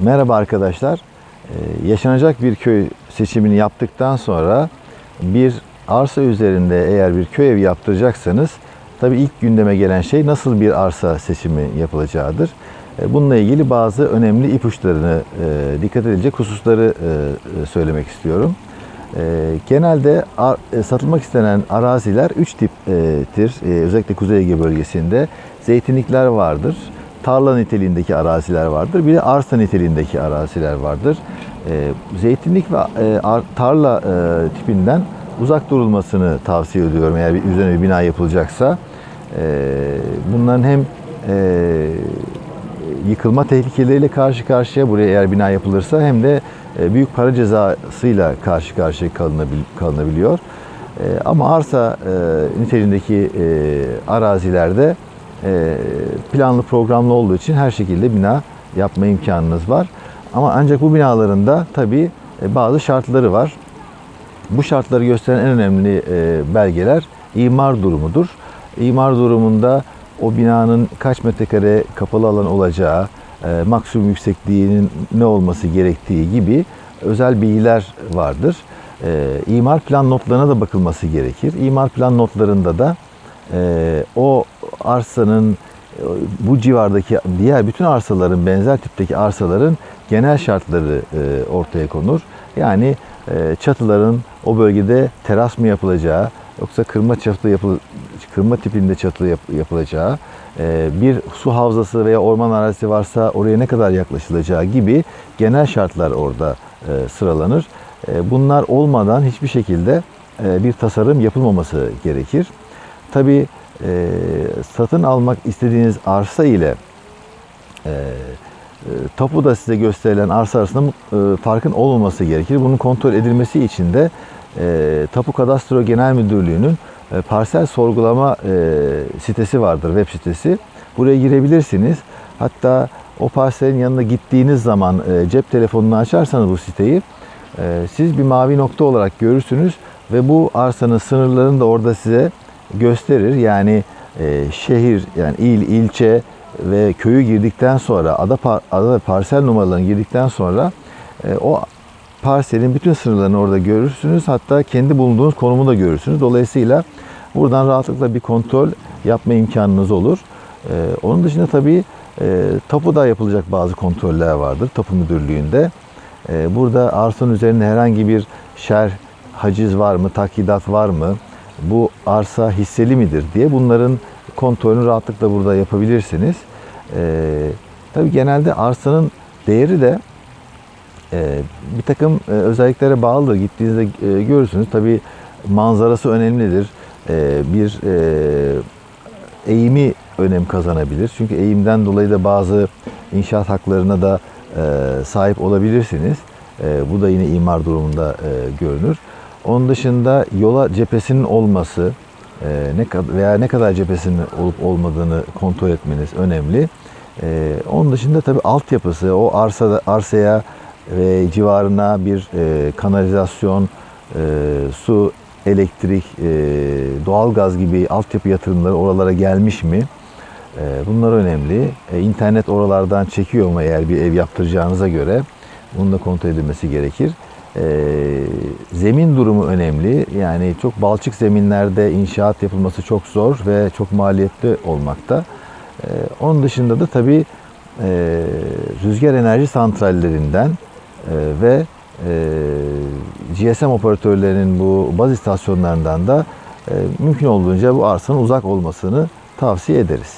Merhaba arkadaşlar. Ee, Yaşanacak bir köy seçimini yaptıktan sonra bir arsa üzerinde eğer bir köy evi yaptıracaksanız tabii ilk gündeme gelen şey nasıl bir arsa seçimi yapılacağıdır. Ee, Bununla ilgili bazı önemli ipuçlarını, e, dikkat edilecek hususları e, söylemek istiyorum. Ee, Genelde e, satılmak istenen araziler üç tiptir. Özellikle Kuzey Ege bölgesinde zeytinlikler vardır tarla niteliğindeki araziler vardır. Bir de arsa niteliğindeki araziler vardır. E, zeytinlik ve e, ar- tarla e, tipinden uzak durulmasını tavsiye ediyorum eğer bir üzerine bir bina yapılacaksa. E, bunların hem e, yıkılma tehlikeleriyle karşı karşıya buraya eğer bina yapılırsa hem de e, büyük para cezasıyla karşı karşıya kalınabil- kalınabiliyor. E, ama arsa e, niteliğindeki e, arazilerde planlı programlı olduğu için her şekilde bina yapma imkanınız var. Ama ancak bu binaların da tabii e, bazı şartları var. Bu şartları gösteren en önemli e, belgeler imar durumudur. İmar durumunda o binanın kaç metrekare kapalı alan olacağı, e, maksimum yüksekliğinin ne olması gerektiği gibi özel bilgiler vardır. İmar plan notlarına da bakılması gerekir. İmar plan notlarında da o arsanın e, bu civardaki diğer bütün arsaların benzer tipteki arsaların genel şartları e, ortaya konur. Yani e, çatıların o bölgede teras mı yapılacağı yoksa kırma çatı yapıl kırma tipinde çatı yap- yapılacağı, bir su havzası veya orman arazisi varsa oraya ne kadar yaklaşılacağı gibi genel şartlar orada sıralanır. Bunlar olmadan hiçbir şekilde bir tasarım yapılmaması gerekir. Tabii e, satın almak istediğiniz arsa ile e, e, tapuda size gösterilen arsa arasında e, farkın olmaması gerekir. Bunun kontrol edilmesi için de e, Tapu Kadastro Genel Müdürlüğü'nün e, parsel sorgulama e, sitesi vardır, web sitesi. Buraya girebilirsiniz. Hatta o parselin yanına gittiğiniz zaman e, cep telefonunu açarsanız bu siteyi e, siz bir mavi nokta olarak görürsünüz ve bu arsanın sınırlarını da orada size gösterir. Yani e, şehir, yani il, ilçe ve köyü girdikten sonra ada, par- ada ve parsel numaralarını girdikten sonra e, o parselin bütün sınırlarını orada görürsünüz. Hatta kendi bulunduğunuz konumu da görürsünüz. Dolayısıyla buradan rahatlıkla bir kontrol yapma imkanınız olur. E, onun dışında tabii e, tapuda yapılacak bazı kontroller vardır tapu müdürlüğünde. E, burada arsanın üzerinde herhangi bir şer, haciz var mı, takidat var mı, bu arsa hisseli midir diye bunların kontrolünü rahatlıkla burada yapabilirsiniz. E, tabii genelde arsanın değeri de e, bir takım e, özelliklere bağlıdır. Gittiğinizde e, görürsünüz. Tabii manzarası önemlidir. E, bir e, eğimi önem kazanabilir. Çünkü eğimden dolayı da bazı inşaat haklarına da e, sahip olabilirsiniz. E, bu da yine imar durumunda e, görünür. Onun dışında yola cephesinin olması e, ne kadar veya ne kadar cephesinin olup olmadığını kontrol etmeniz önemli. E, onun dışında tabii altyapısı, o arsada arsaya ve civarına bir e, kanalizasyon, e, su, elektrik, e, doğalgaz gibi altyapı yatırımları oralara gelmiş mi? E, bunlar önemli. E, internet oralardan çekiyor mu eğer bir ev yaptıracağınıza göre? Bunun da kontrol edilmesi gerekir. E, zemin durumu önemli. Yani çok balçık zeminlerde inşaat yapılması çok zor ve çok maliyetli olmakta. E, onun dışında da tabii e, rüzgar enerji santrallerinden e, ve e, GSM operatörlerinin bu baz istasyonlarından da e, mümkün olduğunca bu arsanın uzak olmasını tavsiye ederiz.